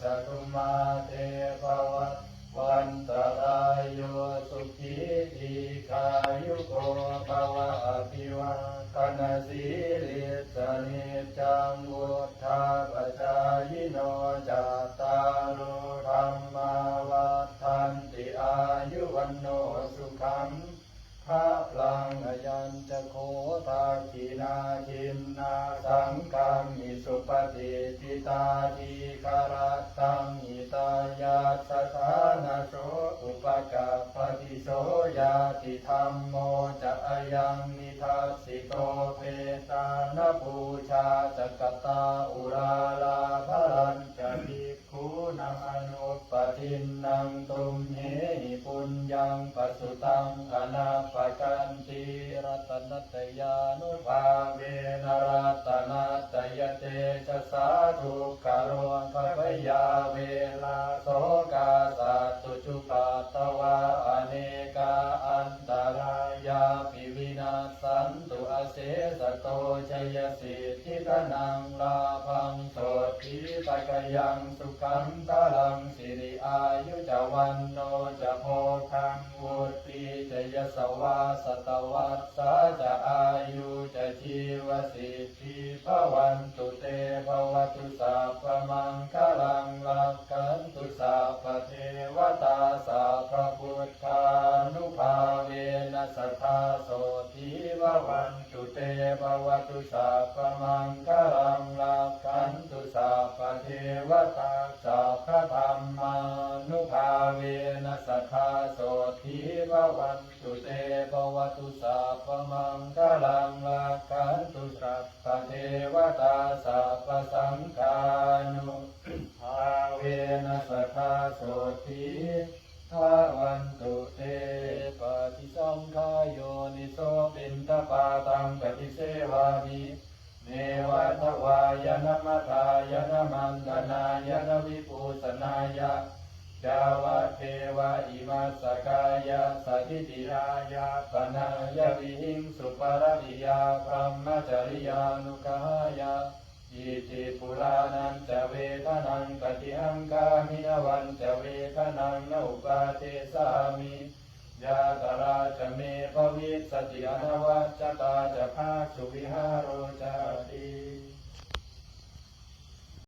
สตุมาเทภวะวันตรายโยสุขีทีขายุโกภวะอภิวาคณสีลิสนิจังวุธาปจายโนจัตตารุ ระลังยัญจะโคตาคีนาคินนาสังกังมิสุปฏิทิตาทีคาราตังอิตายาสถานาโสอุปกัปปติโสยาติธรรมโมจะอายังนิทัสสิโกเปตานปูชาจักตาอุราลาภรัญจะภิกขุนังอนุ ทินนังตุมเหหิปุญญังปสุตังอนาปกันติรัตนตยานุภาเวนรัตนาตยเตชะสาธุกะโรภะพยาเวลาโสกาสัตตุจุปัตตวะอเน นตุอเสสโตชัยสิทธิตนังลาภังโสติปะกยังสุขังตาลังสิริอายุจวันโนจะโพคังวุติจยสวาสตวัสสะจะอายุจะชีวสิทธิภวันตุเตภวตุสัพพมังคลังลักขันตุสัพพเทวตาสัพพพุทธานุภาเวนัสทธาโส ววันตุเตภวตุสัพพมังคลังลักขันตุสัพพเทวตาสัพพธรรมานุภาเวนัสทาโสทีววันตุเตภวตุสัพพมังคลังลักขันตุสัพพเทวตาสัพพสังฆานุภาเวนัสทาโสทีทาวันตุเตปฏิสังขายโย ปาตังปฏิเสวามิเนวัตวายนมัทายนมันตนายนวิปูสนายะจาวะเทวะอิมัสกายะสถิติยายะปนายะวิหิงสุปารติยาพรหมจริยานุกายะอิติปุรานันจะเวทนังกติหังกามินวันจะเวทนังนอุปาเทสามิ ยาตราจะเมภวิสติอนวัจตาจะภาคสุวิหารโรจาติ